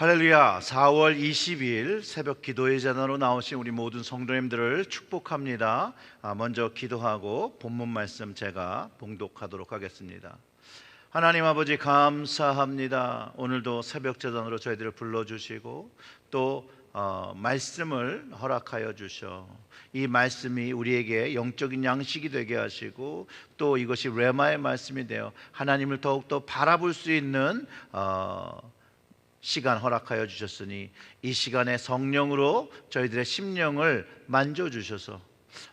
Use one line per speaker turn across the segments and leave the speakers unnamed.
할렐루야. 4월 22일 새벽 기도의 전으로 나오신 우리 모든 성도님들을 축복합니다. 아, 먼저 기도하고 본문 말씀 제가 봉독하도록 하겠습니다. 하나님 아버지 감사합니다. 오늘도 새벽 제전으로 저희들을 불러주시고 또 어, 말씀을 허락하여 주셔. 이 말씀이 우리에게 영적인 양식이 되게 하시고 또 이것이 레마의 말씀이 되어 하나님을 더욱더 바라볼 수 있는 어, 시간 허락하여 주셨으니 이 시간에 성령으로 저희들의 심령을 만져 주셔서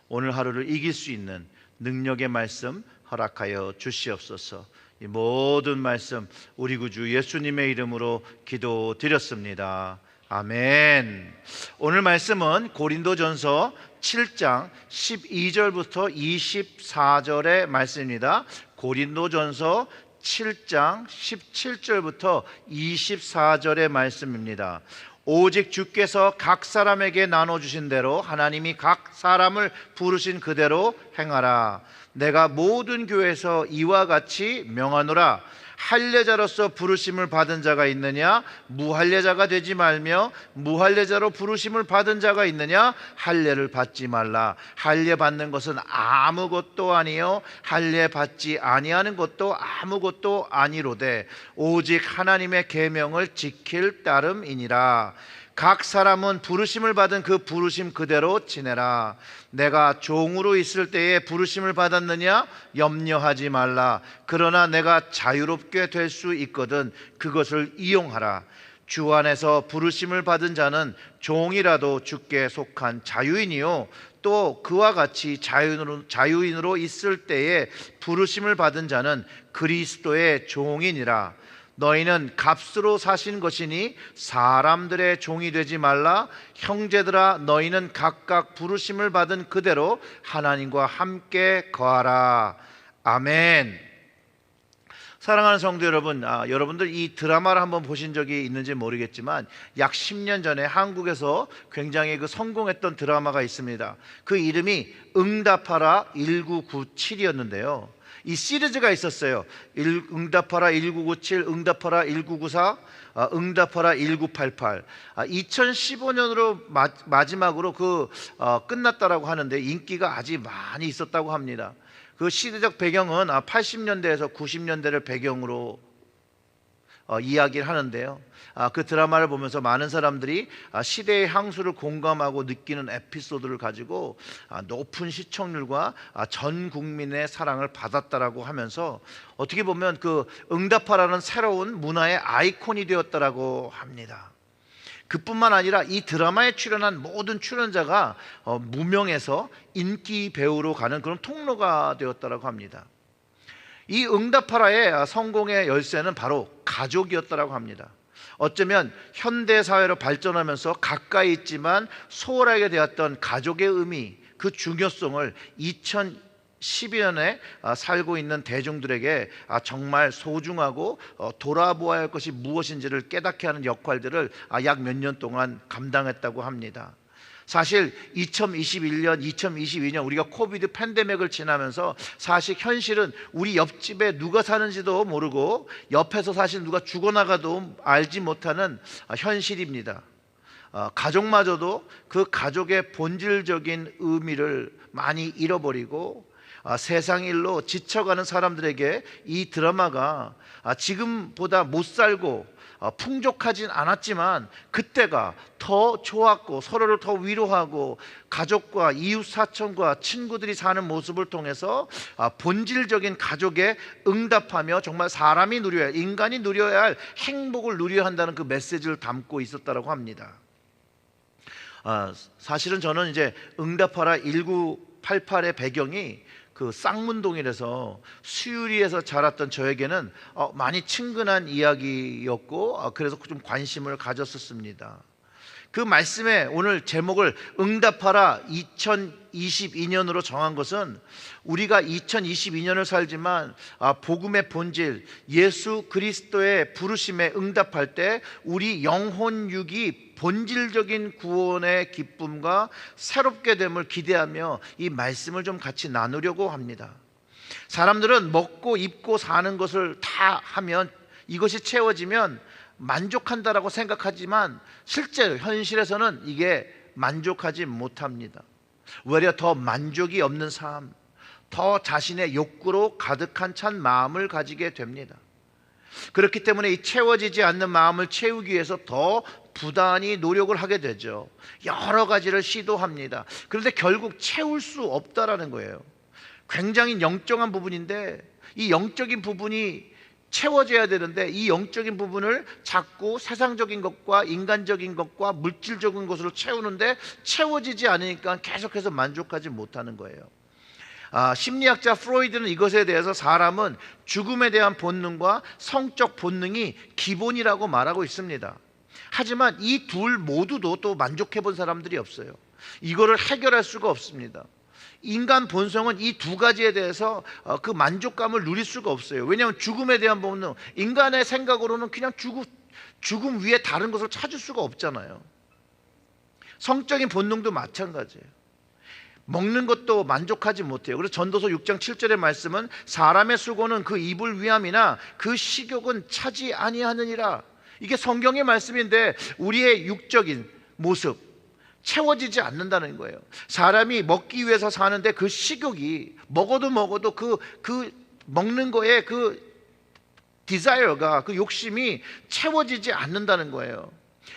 오늘 하루를 이길 수 있는 능력의 말씀 허락하여 주시옵소서. 이 모든 말씀 우리 구주 예수님의 이름으로 기도드렸습니다. 아멘. 오늘 말씀은 고린도전서 7장 12절부터 24절의 말씀입니다. 고린도전서 7장 17절부터 24절의 말씀입니다. 오직 주께서 각 사람에게 나눠 주신 대로 하나님이 각 사람을 부르신 그대로 행하라. 내가 모든 교회에서 이와 같이 명하노라. 할례자로서 부르심을 받은 자가 있느냐? 무할례자가 되지 말며 무할례자로 부르심을 받은 자가 있느냐? 할례를 받지 말라. 할례 받는 것은 아무것도 아니요. 할례 받지 아니하는 것도 아무것도 아니로되 오직 하나님의 계명을 지킬 따름이니라 각 사람은 부르심을 받은 그 부르심 그대로 지내라. 내가 종으로 있을 때에 부르심을 받았느냐? 염려하지 말라. 그러나 내가 자유롭게 될 수 있거든 그것을 이용하라. 주 안에서 부르심을 받은 자는 종이라도 주께 속한 자유인이요. 또 그와 같이 자유인으로, 자유인으로 있을 때에 부르심을 받은 자는 그리스도의 종이니라. 너희는 값으로 사신 것이니 사람들의 종이 되지 말라 형제들아 너희는 각각 부르심을 받은 그대로 하나님과 함께 거하라 아멘 사랑하는 성도 여러분, 아, 여러분들 이 드라마를 한번 보신 적이 있는지 모르겠지만 약 10년 전에 한국에서 굉장히 그 성공했던 드라마가 있습니다. 그 이름이 응답하라 1997이었는데요. 이 시리즈가 있었어요. 일, 응답하라 1997, 응답하라 1994, 아, 응답하라 1988. 아, 2015년으로 마, 마지막으로 그 어, 끝났다라고 하는데 인기가 아직 많이 있었다고 합니다. 그 시대적 배경은 80년대에서 90년대를 배경으로 어, 이야기를 하는데요. 아, 그 드라마를 보면서 많은 사람들이 아, 시대의 향수를 공감하고 느끼는 에피소드를 가지고 아, 높은 시청률과 아, 전 국민의 사랑을 받았다라고 하면서 어떻게 보면 그 응답하라는 새로운 문화의 아이콘이 되었다라고 합니다. 그뿐만 아니라 이 드라마에 출연한 모든 출연자가 어, 무명에서 인기 배우로 가는 그런 통로가 되었다라고 합니다. 이 응답하라의 성공의 열쇠는 바로 가족이었다라고 합니다. 어쩌면 현대 사회로 발전하면서 가까이 있지만 소홀하게 되었던 가족의 의미, 그 중요성을 2012년에 살고 있는 대중들에게 아, 정말 소중하고 어, 돌아보아야 할 것이 무엇인지를 깨닫게 하는 역할들을 아, 약몇 년 동안 감당했다고 합니다. 사실 2021년, 2022년 우리가 코비드 팬데믹을 지나면서 사실 현실은 우리 옆집에 누가 사는지도 모르고 옆에서 사실 누가 죽어나가도 알지 못하는 현실입니다. 어, 가족마저도 그 가족의 본질적인 의미를 많이 잃어버리고 아, 세상 일로 지쳐가는 사람들에게 이 드라마가 아, 지금보다 못 살고 어, 풍족하진 않았지만 그때가 더 좋았고 서로를 더 위로하고 가족과 이웃 사촌과 친구들이 사는 모습을 통해서 아, 본질적인 가족에 응답하며 정말 사람이 누려야 할 인간이 누려야 할 행복을 누려야 한다는 그 메시지를 담고 있었다라고 합니다. 아, 사실은 저는 이제 응답하라 1988의 배경이 그 쌍문동이라서 수유리에서 자랐던 저에게는 어, 많이 친근한 이야기였고 어, 그래서 좀 관심을 가졌었습니다. 그 말씀에 오늘 제목을 응답하라 2022년으로 정한 것은 우리가 2022년을 살지만 아, 복음의 본질 예수 그리스도의 부르심에 응답할 때 우리 영혼 육이 본질적인 구원의 기쁨과 새롭게 됨을 기대하며 이 말씀을 좀 같이 나누려고 합니다. 사람들은 먹고 입고 사는 것을 다 하면 이것이 채워지면 만족한다라고 생각하지만 실제 현실에서는 이게 만족하지 못합니다. 오히려 더 만족이 없는 삶, 더 자신의 욕구로 가득한 찬 마음을 가지게 됩니다. 그렇기 때문에 이 채워지지 않는 마음을 채우기 위해서 더 부단히 노력을 하게 되죠. 여러 가지를 시도합니다. 그런데 결국 채울 수 없다라는 거예요. 굉장히 영적한 부분인데 이 영적인 부분이 채워져야 되는데 이 영적인 부분을 자꾸 세상적인 것과 인간적인 것과 물질적인 것으로 채우는데 채워지지 않으니까 계속해서 만족하지 못하는 거예요. 아, 심리학자 프로이드는 이것에 대해서 사람은 죽음에 대한 본능과 성적 본능이 기본이라고 말하고 있습니다. 하지만 이 둘 모두도 또 만족해 본 사람들이 없어요. 이거를 해결할 수가 없습니다. 인간 본성은 이 두 가지에 대해서 어, 그 만족감을 누릴 수가 없어요. 왜냐하면 죽음에 대한 본능, 인간의 생각으로는 그냥 죽음, 죽음 위에 다른 것을 찾을 수가 없잖아요. 성적인 본능도 마찬가지예요. 먹는 것도 만족하지 못해요. 그래서 전도서 6장 7절의 말씀은 사람의 수고는 그 입을 위함이나 그 식욕은 차지 아니하느니라. 이게 성경의 말씀인데 우리의 육적인 모습 채워지지 않는다는 거예요. 사람이 먹기 위해서 사는데 그 식욕이 먹어도 먹어도 그, 그 먹는 거에 그 디자이어가 그 욕심이 채워지지 않는다는 거예요.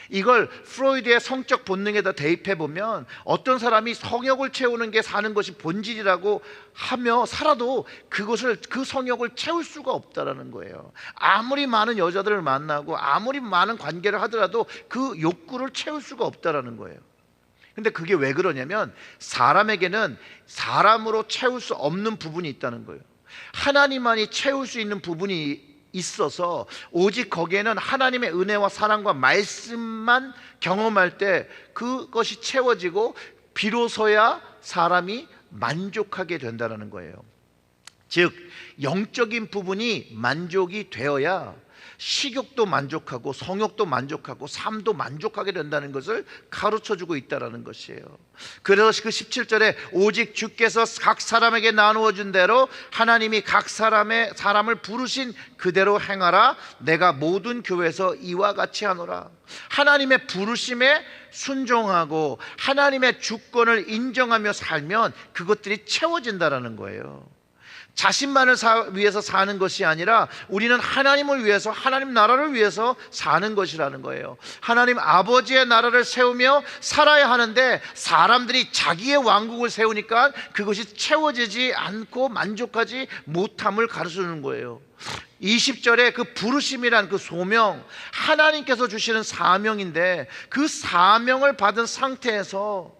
이걸 프로이드의 성적 본능에다 대입해 보면 어떤 사람이 성욕을 채우는 게 사는 것이 본질이라고 하며 살아도 그것을 그 성욕을 채울 수가 없다라는 거예요. 아무리 많은 여자들을 만나고 아무리 많은 관계를 하더라도 그 욕구를 채울 수가 없다라는 거예요. 근데 그게 왜 그러냐면 사람에게는 사람으로 채울 수 없는 부분이 있다는 거예요. 하나님만이 채울 수 있는 부분이 있어서 오직 거기에는 하나님의 은혜와 사랑과 말씀만 경험할 때 그것이 채워지고 비로소야 사람이 만족하게 된다는 거예요. 즉 영적인 부분이 만족이 되어야 식욕도 만족하고 성욕도 만족하고 삶도 만족하게 된다는 것을 가르쳐 주고 있다라는 것이에요. 그래서 그 17절에 오직 주께서 각 사람에게 나누어 준 대로 하나님이 각 사람의 사람을 부르신 그대로 행하라 내가 모든 교회에서 이와 같이 하노라. 하나님의 부르심에 순종하고 하나님의 주권을 인정하며 살면 그것들이 채워진다라는 거예요. 자신만을 사, 위해서 사는 것이 아니라 우리는 하나님을 위해서 하나님 나라를 위해서 사는 것이라는 거예요. 하나님 아버지의 나라를 세우며 살아야 하는데 사람들이 자기의 왕국을 세우니까 그것이 채워지지 않고 만족하지 못함을 가르치는 거예요. 20절에 그 부르심이란 그 소명, 하나님께서 주시는 사명인데 그 사명을 받은 상태에서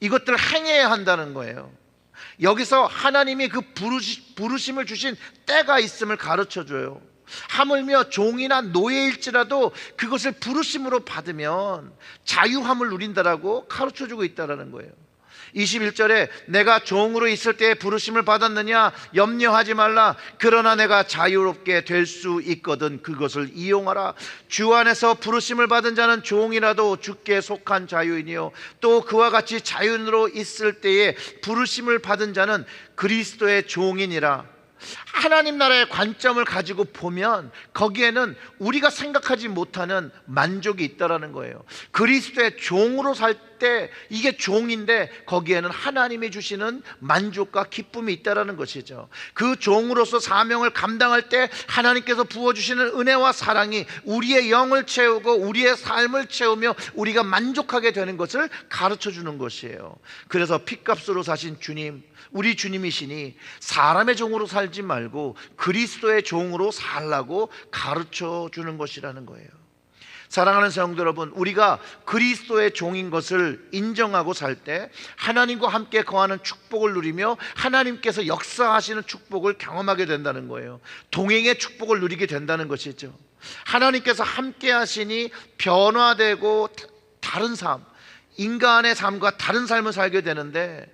이것들을 행해야 한다는 거예요. 여기서 하나님이 그 부르시, 부르심을 주신 때가 있음을 가르쳐 줘요. 하물며 종이나 노예일지라도 그것을 부르심으로 받으면 자유함을 누린다라고 가르쳐 주고 있다라는 거예요. 21절에 내가 종으로 있을 때에 부르심을 받았느냐? 염려하지 말라. 그러나 내가 자유롭게 될 수 있거든 그것을 이용하라. 주 안에서 부르심을 받은 자는 종이라도 주께 속한 자유이니요. 또 그와 같이 자유인으로 있을 때에 부르심을 받은 자는 그리스도의 종이니라. 하나님 나라의 관점을 가지고 보면 거기에는 우리가 생각하지 못하는 만족이 있다라는 거예요. 그리스도의 종으로 살 때 이게 종인데 거기에는 하나님이 주시는 만족과 기쁨이 있다라는 것이죠. 그 종으로서 사명을 감당할 때 하나님께서 부어 주시는 은혜와 사랑이 우리의 영을 채우고 우리의 삶을 채우며 우리가 만족하게 되는 것을 가르쳐 주는 것이에요. 그래서 핏값으로 사신 주님 우리 주님이시니 사람의 종으로 살지 말고 그리스도의 종으로 살라고 가르쳐 주는 것이라는 거예요. 사랑하는 성도 여러분, 우리가 그리스도의 종인 것을 인정하고 살 때 하나님과 함께 거하는 축복을 누리며 하나님께서 역사하시는 축복을 경험하게 된다는 거예요. 동행의 축복을 누리게 된다는 것이죠. 하나님께서 함께 하시니 변화되고 다른 삶, 인간의 삶과 다른 삶을 살게 되는데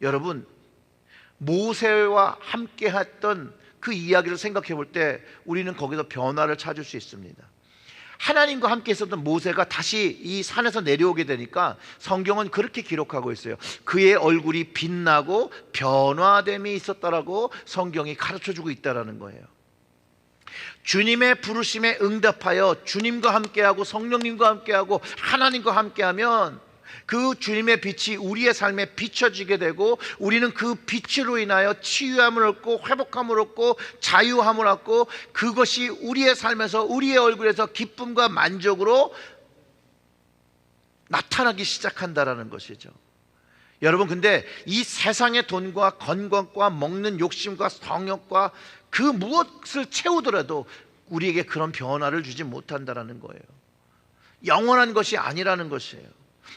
여러분 모세와 함께 했던 그 이야기를 생각해 볼 때 우리는 거기서 변화를 찾을 수 있습니다. 하나님과 함께 있었던 모세가 다시 이 산에서 내려오게 되니까 성경은 그렇게 기록하고 있어요. 그의 얼굴이 빛나고 변화됨이 있었다라고 성경이 가르쳐 주고 있다라는 거예요. 주님의 부르심에 응답하여 주님과 함께하고 성령님과 함께하고 하나님과 함께하면 그 주님의 빛이 우리의 삶에 비춰지게 되고 우리는 그 빛으로 인하여 치유함을 얻고 회복함을 얻고 자유함을 얻고 그것이 우리의 삶에서 우리의 얼굴에서 기쁨과 만족으로 나타나기 시작한다라는 것이죠. 여러분 근데 이 세상의 돈과 건강과 먹는 욕심과 성욕과 그 무엇을 채우더라도 우리에게 그런 변화를 주지 못한다라는 거예요. 영원한 것이 아니라는 것이에요.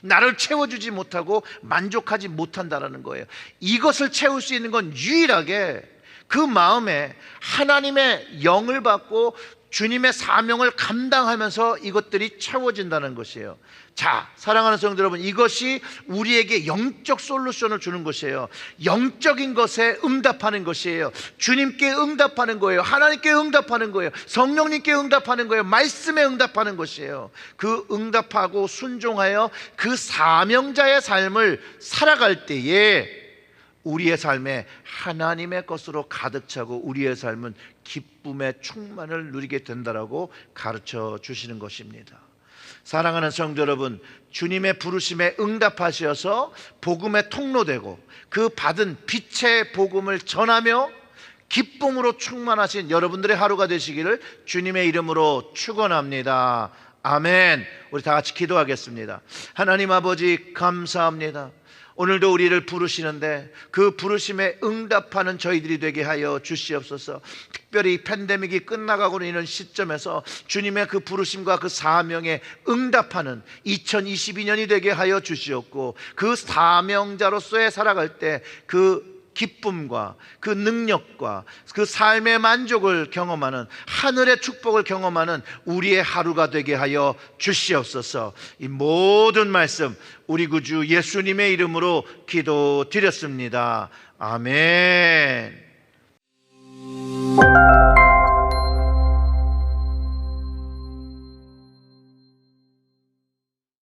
나를 채워주지 못하고 만족하지 못한다라는 거예요. 이것을 채울 수 있는 건 유일하게 그 마음에 하나님의 영을 받고 주님의 사명을 감당하면서 이것들이 채워진다는 것이에요. 자, 사랑하는 성도 여러분, 이것이 우리에게 영적 솔루션을 주는 것이에요. 영적인 것에 응답하는 것이에요. 주님께 응답하는 거예요. 하나님께 응답하는 거예요. 성령님께 응답하는 거예요. 말씀에 응답하는 것이에요. 그 응답하고 순종하여 그 사명자의 삶을 살아갈 때에 우리의 삶에 하나님의 것으로 가득 차고 우리의 삶은 기쁨의 충만을 누리게 된다라고 가르쳐 주시는 것입니다. 사랑하는 성도 여러분, 주님의 부르심에 응답하셔서 복음의 통로되고 그 받은 빛의 복음을 전하며 기쁨으로 충만하신 여러분들의 하루가 되시기를 주님의 이름으로 축원합니다. 아멘. 우리 다 같이 기도하겠습니다. 하나님 아버지 감사합니다. 오늘도 우리를 부르시는데 그 부르심에 응답하는 저희들이 되게 하여 주시옵소서. 특별히 팬데믹이 끝나가고 있는 시점에서 주님의 그 부르심과 그 사명에 응답하는 2022년이 되게 하여 주시옵고 그 사명자로서의 살아갈 때 그 기쁨과 그 능력과 그 삶의 만족을 경험하는 하늘의 축복을 경험하는 우리의 하루가 되게 하여 주시옵소서. 이 모든 말씀 우리 구주 예수님의 이름으로 기도드렸습니다. 아멘.